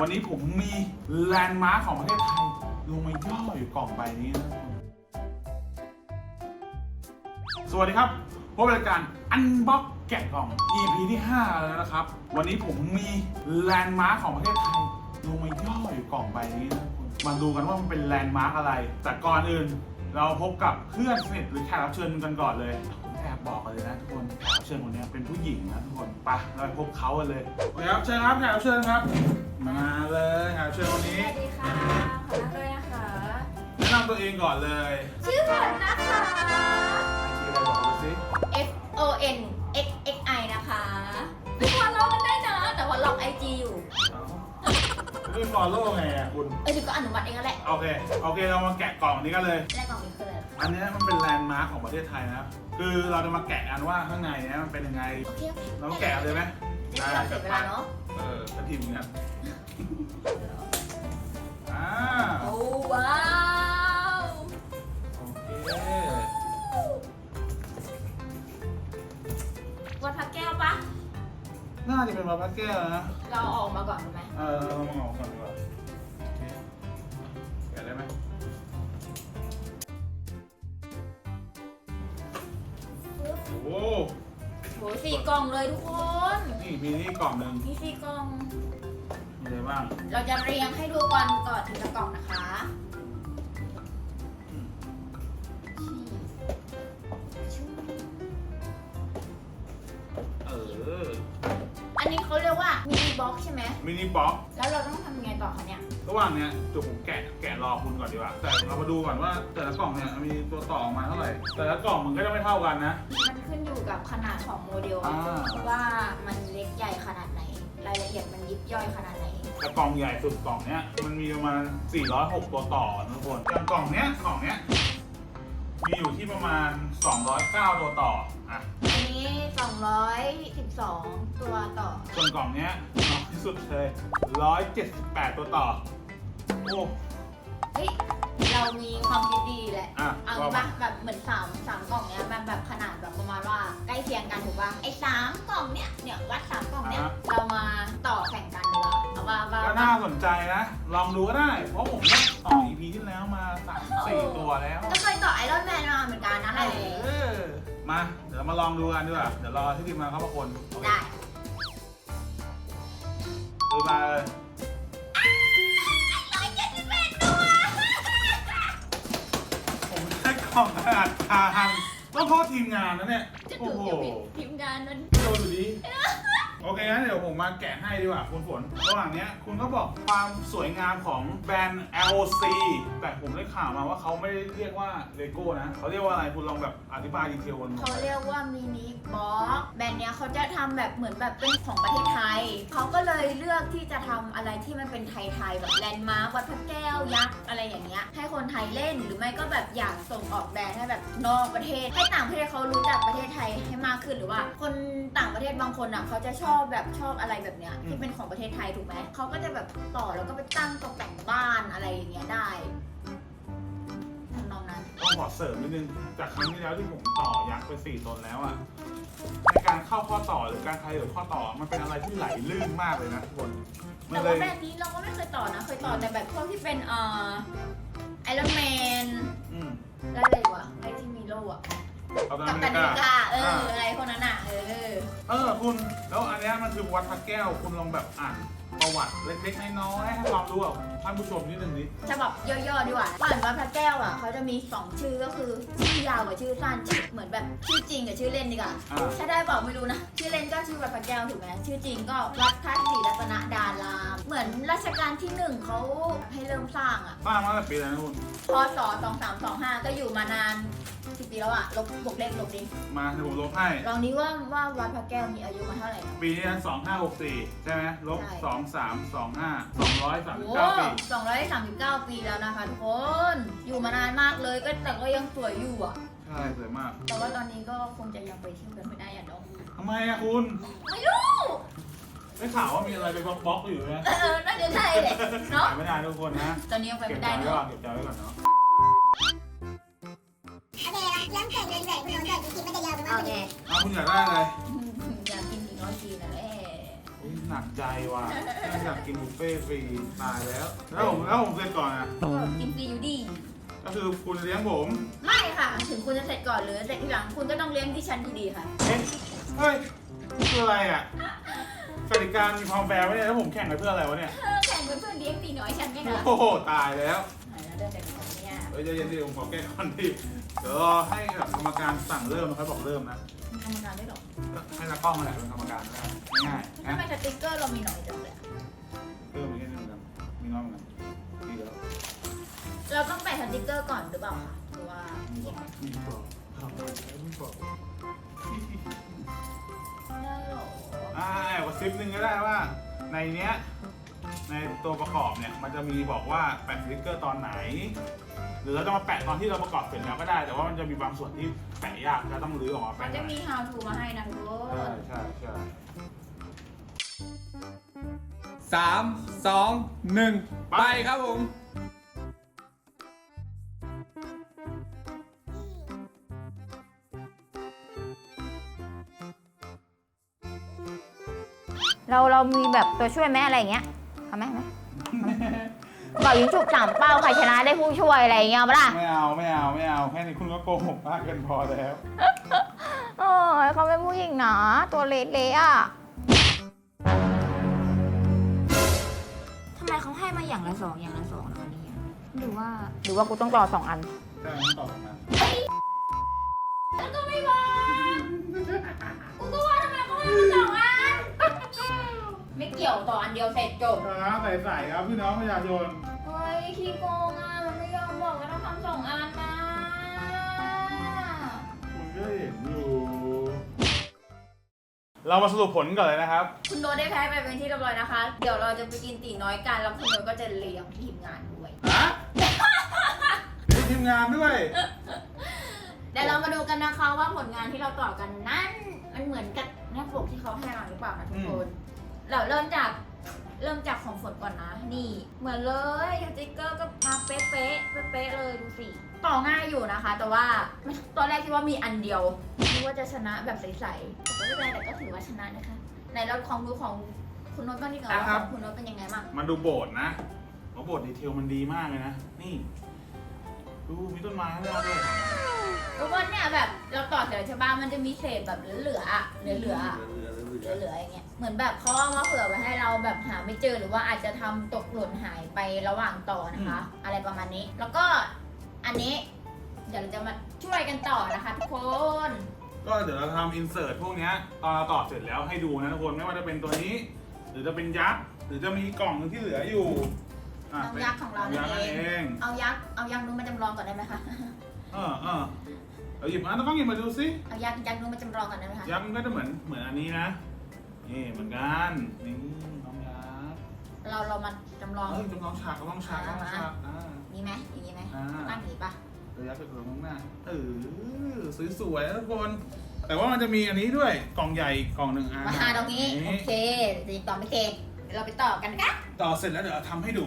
วันนี้ผมมีแลนด์มาร์คของประเทศไทย ลงมาย่ออยู่กล่องใบนี้นะสวัสดีครับพบรายการอันบ็อกแกะกล่อง EP ที่ 5 แล้วนะครับ วันนี้ผมมีแลนด์มาร์คของประเทศไทย ลงมาย่ออยู่กล่องใบนี้นะมาดูกันว่ามันเป็นแลนด์มาร์คอะไร แต่ก่อนอื่น เราพบกับเพื่อนสนิทหรือแขกรับเชิญกันก่อนเลยผมแอบบอกกันเลยนะทุกคนแขกรับเชิญคนนี้เป็นผู้หญิงนะทุกคนไปเราไปพบเขากันเลยโอเคครับเชิญครับแขกรับเชิญครับ มาเลยแขกรับเชิญคนสนี้วัสดีค่ะขอนั่งด้วยนะคะ แนะนำตัวเองก่อนเลยชื่อฝนนะคะ ชื่ออะไรบอกมาสิ F O N X X I นะคะทุกคนลองกันได้นะ แต่ว่าล็อกไอจีอยู่เอ้าไม่ฟอลโล่ไงอะคุณ เออถึงก็อนุมัติเองก็แหละโอเค โอเค เรามาแกะกล่องนี้กันเลย แรกกล่องนี้คืออะไรอันเนี้ยมันเป็นแลนด์มาร์คของประเทศไทยนะครับ คือเราจะมาแกะกันว่าข้างในเนี้ยมันเป็นยังไง โอเคโอเคเราแกะเลยไหมจะได้ไม่ต้องเสียเวลาเนาะ เออจะทีมกัน อ่าโอ้ว้าวโอเควัดพระแก้วปะน่าจะเป็นมาพักแก้วนะเราเอาออกมาก่อนถูกไหมเออเรามาออกก่อนดีกว่าโอเคแกะได้ไหมโอ้โหสี่กล่องเลยทุกคน นี่มีนี่กล่องหนึ่งมีสี่กล่องมีอะไร บ้างเราจะเรียงให้ดูก่อนก่อนทีละกล่องนะคะอืมเอออันนี้เขาเรียกว่ามินิบ็อกใช่ไหมมินิบ็อกซ์แล้วเราต้องทำยังไงต่อคะเนี่ยระหว่างเนี้ยเดี๋ยวผมแกะแกะรอคุณก่อนดีกว่า แต่เรามาดูก่อนว่าแต่ละกล่องเนี่ยมีตัวต่อออกมาเท่าไหร่แต่ละกล่องมันก็จะไม่เท่ากันนะ มันขึ้นอยู่กับขนาดของโมเดลอ่า ว่ามันเล็กใหญ่ขนาดไหน รายละเอียดมันยิบย่อยขนาดไหนแต่กล่องใหญ่สุดกล่องเนี้ยมันมีประมาณ 406 ตัวต่อนะทุกคนอย่างกล่องเนี้ยกล่องเนี้ยมีอยู่ที่ประมาณ 209 ตัวต่ออะอันนี้ 212 ตัวต่อ ส่วนกล่องเนี้ยน้อยที่สุดเลย 178 ตัวต่อโอ้ เฮ้ย เรามีความคิดดีแหละ อะเอาว่างี้ปะแบบเหมือนสามสามกล่องเนี้ยมันแบบขนาดแบบประมาณว่าใกล้เคียงกันถูกปะไอ้สามกล่องเนี้ยเนี่ยวัดสามกล่องเนี้ยเรามาต่อแข่งกันดีกว่าเอาว่าว่าก็น่าสนใจนะ ลองดูก็ได้ เพราะผมก็ต่อ EP ที่แล้วมาสามสี่ตัวแล้วก็เคยต่อไอรอนแมนมาเหมือนกันนะอะไรเออมา เดี๋ยวเรามาลองดูกันดีกว่าเดี๋ยวรอที่ทีมงานเข้ามาคนได้ ดูมาเลย ได้กล่องขนาดคาหันต้องโทษทีมงานนะเนี่ย จะโอ้ถูกโหเดี๋ยวผิดทีมงานมัน โดนอยู่ดี โอเคงั้นเดี๋ยวผมมาแกะให้ดีกว่าคุณฝนระหว่างเนี้ยคุณก็บอกความสวยงามของแบรนด์ LC แต่ผมได้ข่าวมาว่าเขาไม่ได้เรียกว่าเลโก้นะเขาเรียกว่าอะไรคุณลองแบบอธิบายดีเทลกันหน่เขาอยเรียกว่ามินิบ็อกแบรนด์เนี้ยเขาจะทำแบบเหมือนแบบเป็นของประเทศไทย เขาก็เลยเลือกที่จะทำอะไรที่มันเป็นไทยๆแบบแลนด์มาร์ควัดพระแก้วยักษ์อะไรอย่างเงี้ยให้คนไทยเล่นหรือไม่ก็แบบอยากส่งออกแบรนด์ให้แบบนอกประเทศ ให้ต่างประเทศเขารู้จักประเทศไทยให้มากขึ้นหรือว่า คนต่างประเทศบางคนอะเขาจะชอบแบบชอบอะไรแบบเนี้ยที่เป็นของประเทศไทยถูกไหมเขาก็จะแบบต่อแล้วก็ไปตั้งตกแต่งบ้านอะไรอย่างเงี้ยได้ทำนองนั้น ต้องขอเสริมนิดนึง จากครั้งที่แล้วที่ผมต่อยักษ์ไปสี่ตนแล้วอะในการเข้าข้อต่อหรือการใครหรือข้อต่อมันเป็นอะไรที่ไหลลื่นมากเลยนะทุกคนมัแต่นเลว่ายแบรนด์นี้เราก็ไม่เคยต่อนะ เคยต่อแต่แบบพวกที่เป็นเอ่อไอรอนแมนอืมแล้วอะไรวะไอที่มีโล่อะ เอาตามกับอเมตันริอเมริกากาเออ อะไร เออคุณแล้วอันเนี้ยมันคือวัดพระแก้วคุณลองแบบอ่าน ประวัติเล็กๆน้อยๆให้ความรู้กับท่านผู้ชมนิดนึงนิดฉบับย่อๆดีกว่าก่อนวัดพระแก้วอะเขาจะมีสองชื่อก็คือชื่อยาวกับชื่อสั้นชื่อเหมือนแบบชื่อจริงกับชื่อเล่นดีกว่าอ่าถ้าได้บอกไม่รู้นะชื่อเล่นก็ชื่อวัดพระแก้วถูกไหมชื่อจริงก็วัดพระศรีรัตนดาราม เหมือนรัชกาลที่หนึ่งเขาให้เริ่มสร้างอะสร้างมาตั้งแต่ปีอะไรนะคุณพศ2325 ก็อยู่มานานสิปีแล้วอะลบบวกเลขลบดิมาเดี๋ยวผมลบให้ลองนี้ว่าว่าวัดพระแก้วมีอายุมาเท่าไหร่นะปีนี้สองห้าหกสี่ใช่ไหมลบใช่สองสามสองห้าสองร้อยสามสิบโอ้เก้าปีสองร้อยสามสิบเก้าปีแล้วนะคะทุกคน อยู่มานานมากเลยก็แต่ก็ยังสวยอยู่อะใช่สวยมากแต่ว่าตอนนี้ก็คงจะยังไปเที่ยวกันไม่ได้อะเนาะทำไมอะคุณไม่รู้ ได้ข่าวว่ามีอะไรไปบล็อกๆอยู่นะเออ น่าจะใช่แหละเนาะขายไม่ได้ทุกคนนะ ตอนนี้ยังไปเก็บไม่ใจได้ไว้ก่อนเนาะเก็บใจไว้ก่อนเนาะ โอเคนะเริ่มเกิดเรื่อยๆคุณน้องเกิดจริงๆมันจะยาวไปโอมากกว่าเคนี้เอาคุณอยากได้อะไร อยากกินอีกร้อยปีนะแหละ อุ๊ยหนักใจว่ะไม่อยากกินบุฟเฟ่ต์ฟรีตายแล้ว แล้วผมแล้วผมเสร็จก่อนอะกินฟรีอยู่ดี ก็คือคุณเลี้ยงผม ไม่ค่ะ ถึงคุณจะเสร็จก่อนหรือเสร็จทีหลังคุณก็ต้องเลี้ยงที่ฉันอยู่ดีค่ะ เอ๊ะเฮ้ยคืออะไรอะกติกามีความแฟร์ไหมเนี่ยแล้วผมแข่งไปเพื่ออะไรวะเนี่ยเออแข่งเป็นเพื่อนเลี้ยงตีน้อยฉันไม่นะโอ้โหตายแล้วไหนแล้วเดินไปไหนเนี่ยเอ้ยใจเย็นดิผมขอแก้ก่อนดิ เดี๋ยวรอให้แบบกรรมการสั่งเริ่มนะครับบอกเริ่มนะ มีกรรมการด้วยเหรอก็ให้นักกล้องมาแหละเป็นกรรมการนะง่ายๆทำนะไมสติ๊กเกอร์เรามีน้อยจังเลยอะเริ่มอย่างนี้นึงครับมีน้องเหมือนกันดีแล้วเราต้องแปะสติ๊กเกอร์ก่อนหรือเปล่าคะหรือว่าไม่บอกไม่บอกทำอะไรไม่บอกได้เหรออ่าแอบกระซิบนึงก็ได้ว่า ในเนี้ย ในตัวประกอบเนี่ยมันจะมีบอกว่าแปะสติ๊กเกอร์ตอนไหน หรือเราจะมาแปะตอนที่เราประกอบเสร็จแล้วก็ได้ แต่ว่ามันจะมีบางส่วนที่แปะยากก็ต้องรื้อออกมามัแปะนจะมี how to มาให้นะทุกคใช่นใช่ใช่สามสองหนึ่งไปครับผม เราเรามีแบบตัวช่วยไหมอะไรอย่างเงี้ย ทำไหมไหมเป่ายิงฉุบสามเป้าใครชนะได้ผู้ช่วยอะไรอย่างเงี้ยเอาปะล่ะไม่เอาไม่เอาไม่เอาแค่นี้คุณก็โกหกมากเกินพอแล้วโอ้ยเขาเป็นผู้หญิงนะตัวเละๆอะทำไมเขาให้มาอย่างละสองอย่างละสองนะคะเนี่ยหรือว่าหรือว่ากูต้องต่อสองอัน ใช่ต้องตอบนะแล้วก็ไม่บอกกูก็ วต่ออันเดียวเสร็จจบ ครับใส่ๆครับพี่น้องประชาชนเฮ้ยขี้โกงอะมันไม่ยอมบอกว่าต้องทำสองอันนะคุณก็เห็นอยู่ เรามาสรุปผลก่อนเลยนะครับ คุณโนตได้แพ้ไปเป็นที่เรียบร้อยนะคะ เดี๋ยวเราจะไปกินตีน้อยกันแล้วคุณโนตก็จะเลี้ยงทีมงานด้วย ฮะ มีทีมงานด้วย เดี๋ยวเรามาดูกันนะคะว่าผลงานที่เราต่อกันนั้น มันเหมือนกับหน้าปกที่เขาให้มาหรือเปล่านะทุกคน เราเริ่มจาก เริ่มจากของฝนก่อนนะ นี่เหมือนเลยสติ๊กเกอร์ก็มาเป๊ะเป๊ะๆเป๊ะๆเลยดูสิ ต่อง่ายอยู่นะคะ แต่ว่าตอนแรกคิดว่ามีอันเดียวคิดว่าจะชนะแบบใสๆแต่ก็ไม่เป็นไรแต่ก็ถือว่าชนะนะคะไหนเราของดูของคุณโน้ตบ้างดีกว่าว่าครัขบองคุณโน้ตเป็นยังไงบ้างมาดูโบสถ์นะเพราะโบสถ์ดีเทลมันดีมากเลยนะ นี่ ดูมีต้นไม้ข้างหน้าด้วยก็ว่าเนี่ยแบบเราต่อเสร็จแล้วใช่ป่ะมันจะมีเศษแบบเหลือๆอะเหลือๆอะ เหลือๆ เหลือเหลือๆอย่างเงี้ยเหมือนแบบเขาเอามาเผื่อไว้ให้เราแบบหาไม่เจอหรือว่าอาจจะทำตกหล่นหายไประหว่างต่อนะคะ อะไรประมาณนี้ แล้วก็อันนี้ เดี๋ยวเราจะมาช่วยกันต่อนะคะทุกคนๆก็เดี๋ยวเราทำอินเสิร์ตพวกเนี้ยตอนเราต่อเสร็จแล้วให้ดูนะทุกคนไม่ว่าจะเป็นตัวนี้ หรือจะเป็นยักษ์หรือจะมีกล่องหนึงที่เหลืออยู่ะน้องยักษ์ของเรายักษ์นั่นั่นนเองเองเอายักษ์เอายักษ์นู้นมาจำลองก่อนได้ไหมคะเออเออเอาหยิบมาต้องหยิบมาดูสิเอายักษ์ยักษ์นู้นมาจำลองก่อนได้ไหมคะยักษ์มันก็จะเหมือนเหมือนอันนี้นะ นี่เหมือนกันนี่น้องยักษ์เราเรามาจำลองเฮ้ยจำลองฉากจำลองฉากจำลองฉากอ่า นี่ไหมอย่างนี้ไหมอ่า ตั้งอย่างนี้ปะเดี๋ยวยักษ์ไปตรงหน้าเออสวยๆนะทุกคน แต่ว่ามันจะมีอันนี้ด้วยกล่องใหญ่อีกกล่องหนึ่งอะมาหาตรงนี้ โอเคจะต่อไม่เก่งเดี๋ยวเราไปต่อกันนะคะต่อเสร็จแล้วเดี๋ยวเราทำให้ดู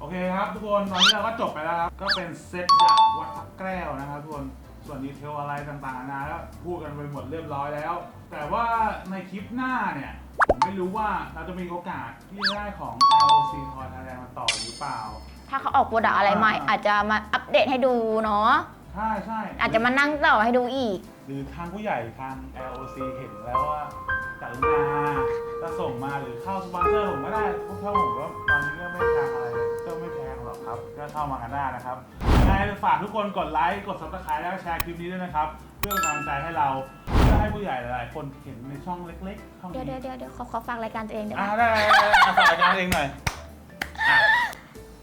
โอเคครับทุกคนตอนนี้เราก็จบไปแล้วครับก็เป็นเซตยักษ์วัดพระแก้วนะครับทุกคนส่วนดีเทลอะไรต่างๆนานาแล้วพูดกันไปหมดเรียบร้อยแล้ว แต่ว่าในคลิปหน้าเนี่ยผมไม่รู้ว่าเราจะมีโอกาสที่จะได้ของ LOC Toy Thailand มาต่อหรือเปล่า ถ้าเขาออกโปรดักอะไรใหม่ อาจจะมาอัปเดตให้ดูเนาะใช่ใช่อาจจะมานั่งต่อให้ดูอีก หรือทางผู้ใหญ่ทาง LOC เห็นแล้วว่าจา กรุณาจะส่งมาหรือเข้าสปอนเซอร์ผมก็ได้พวกเขาผมก็ตอนนี้ก็ไม่แพงอะไรก็ไม่แพงหรอกครับ ก็เข้ามากันได้นะครับยังไงฝากทุกคนกดไลค์ กด subscribe แล้วก็แชร์คลิปนี้ด้วยนะครับ เพื่อเป็นกำลังใจให้เราเพื่อให้ผู้ใหญ่หลายๆคนเห็นในช่องเล็กๆช่องเดี๋ยวนี้เดี๋ยวเดี๋ยวขอขอฝากรายการตัวเองเดี๋ยวอ่าได้ได้ได้เอาฝากรายการเองหน่อยอะ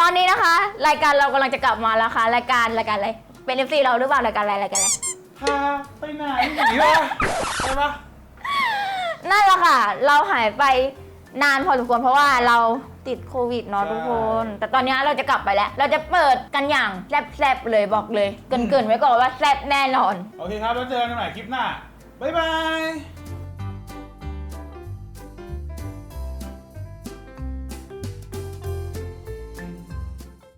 ตอนนี้นะคะ รายการเรากำลังจะกลับมาแล้วค่ะ รายการรายการอะไรเป็นเอฟซีเราหรือเปล่ารายการอะไรรายการอะไร พาไปไหนหนีวะใช่ปะ นั่นแหละค่ะ เราหายไปนานพอสมควรเพราะว่าเราติดโควิดเนาะใช่ ทุกคน แต่ตอนนี้เราจะกลับไปแล้ว เราจะเปิดกันอย่างแซบๆเลยบอกเลย เกรินๆไว้ก่อนว่าแซบแน่นอน โอเคครับ แล้วเจอกันใหม่คลิปหน้า บ๊ายบาย